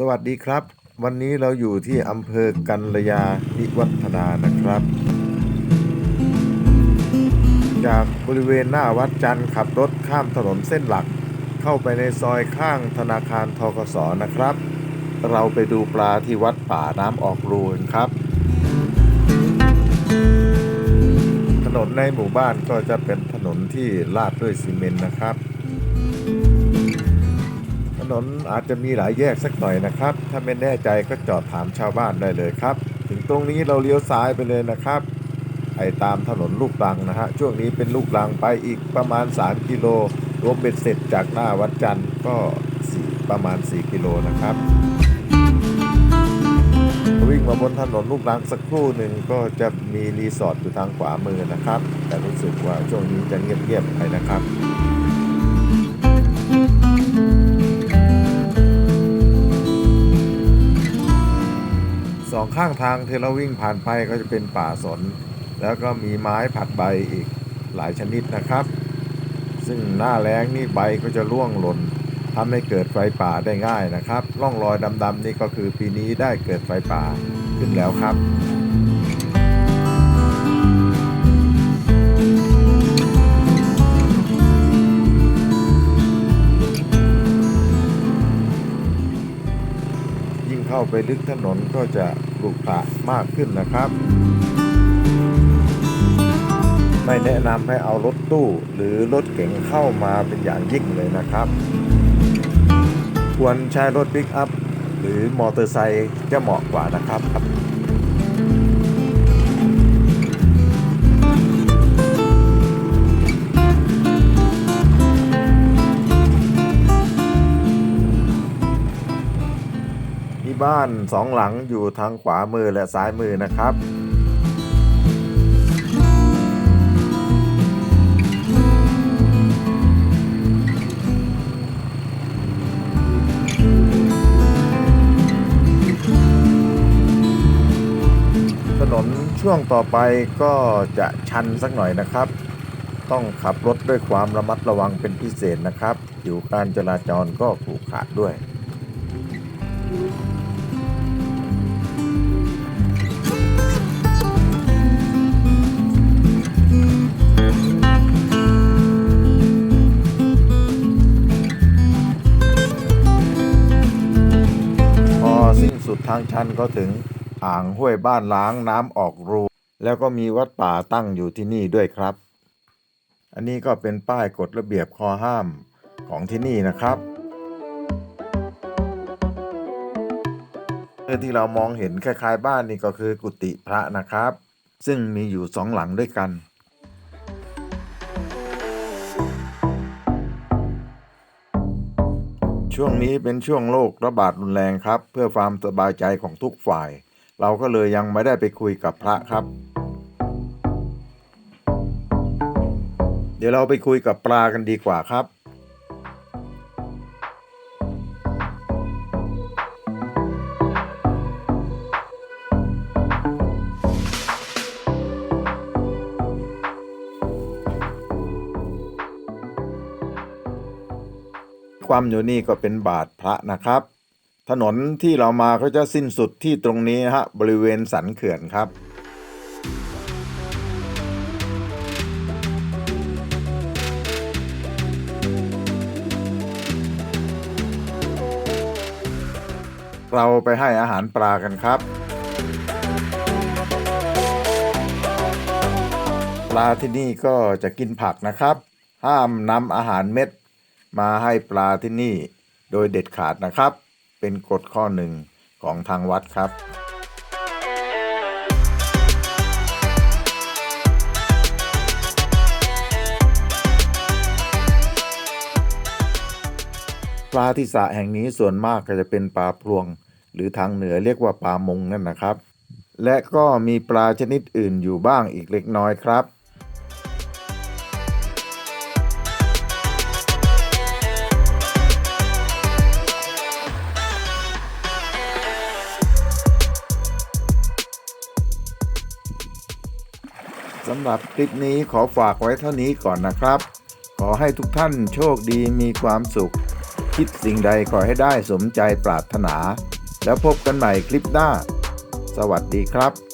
สวัสดีครับ วันนี้เราอยู่ที่อำเภอกันระยาวิวัฒนานะครับ จากบริเวณหน้าวัดจันทร์ขับรถข้ามถนนเส้นหลัก เข้าไปในซอยข้างธนาคารทกสนะครับ เราไปดูปลาที่วัดป่าน้ำออกรูนครับ ถนนในหมู่บ้านก็จะเป็นถนนที่ลาดด้วยซีเมนต์นะครับ นนอาจจะมีหลายแยกสักหน่อยนะครับ ถ้าไม่แน่ใจก็จอดถามชาวบ้านได้เลยครับ ถึงตรงนี้เราเลี้ยวซ้ายไปเลยนะครับไปตามถนนลูกรังนะฮะช่วงนี้เป็นลูกรังไปอีกประมาณ 3 กิโลรวมเบ็ดเสร็จจากหน้าวัดจันทร์ก็ 4 ประมาณ 4 กิโลนะครับ วิ่งมาบนถนนลูกรังสักครู่หนึ่งก็จะมีรีสอร์ทอยู่ทางขวามือนะครับ แต่รู้สึกว่าช่วงนี้จะเงียบๆไปนะครับ ข้างทางที่เราวิ่งผ่านไปก็จะเป็นป่าสน แล้วก็มีไม้ผัดใบอีกหลายชนิดนะครับ ซึ่งหน้าแล้งนี่ใบก็จะร่วงหล่นทำให้เกิดไฟป่าได้ง่ายนะครับ ร่องรอยดำๆนี่ก็คือปีนี้ได้เกิดไฟป่าขึ้นแล้วครับาไปลึกถนนก็จะขรุกระมากขึ้นนะครับ ไม่แนะนำให้เอารถตู้หรือรถเก๋งเข้ามาเป็นอย่างยิ่งเลยนะครับ ควรใช้รถปิกอัพหรือมอเตอร์ไซค์จะเหมาะกว่านะครับ บ้านสองหลังอยู่ทางขวามือและซ้ายมือนะครับถนนช่วงต่อไปก็จะชันสักหน่อยนะครับ ต้องขับรถด้วยความระมัดระวังเป็นพิเศษนะครับผิวการจราจรก็ขรุขระด้วย ทางชันก็ถึงอ่างห้วยบ้านล้างน้ำออกรู แล้วก็มีวัดป่าตั้งอยู่ที่นี่ด้วยครับ อันนี้ก็เป็นป้ายกฎระเบียบข้อห้ามของที่นี่นะครับเออที่เรามองเห็นคล้ายๆบ้านนี่ก็คือกุฏิพระนะครับ ซึ่งมีอยู่สองหลังด้วยกัน ช่วงนี้เป็นช่วงโรคระบาดรุนแรงครับ เพื่อความสบายใจของทุกฝ่าย เราก็เลยยังไม่ได้ไปคุยกับพระครับ เดี๋ยวเราไปคุยกับปลากันดีกว่าครับ ความอยู่นี่ก็เป็นบาทพระนะครับ ถนนที่เรามาเขาจะสิ้นสุดที่ตรงนี้นะฮะบริเวณสันเขื่อนครับเราไปให้อาหารปลากันครับ ปลาที่นี่ก็จะกินผักนะครับ ห้ามนำอาหารเม็ด มาให้ปลาที่นี่โดยเด็ดขาดนะครับ เป็นกฎข้อหนึ่งของทางวัดครับปลาที่สระแห่งนี้ส่วนมากก็จะเป็นปลาพรวง หรือทางเหนือเรียกว่าปลามงนั่นนะครับ และก็มีปลาชนิดอื่นอยู่บ้างอีกเล็กน้อยครับ สำหรับคลิปนี้ขอฝากไว้เท่านี้ก่อนนะครับ ขอให้ทุกท่านโชคดีมีความสุข คิดสิ่งใดขอให้ได้สมใจปรารถนา แล้วพบกันใหม่คลิปหน้า สวัสดีครับ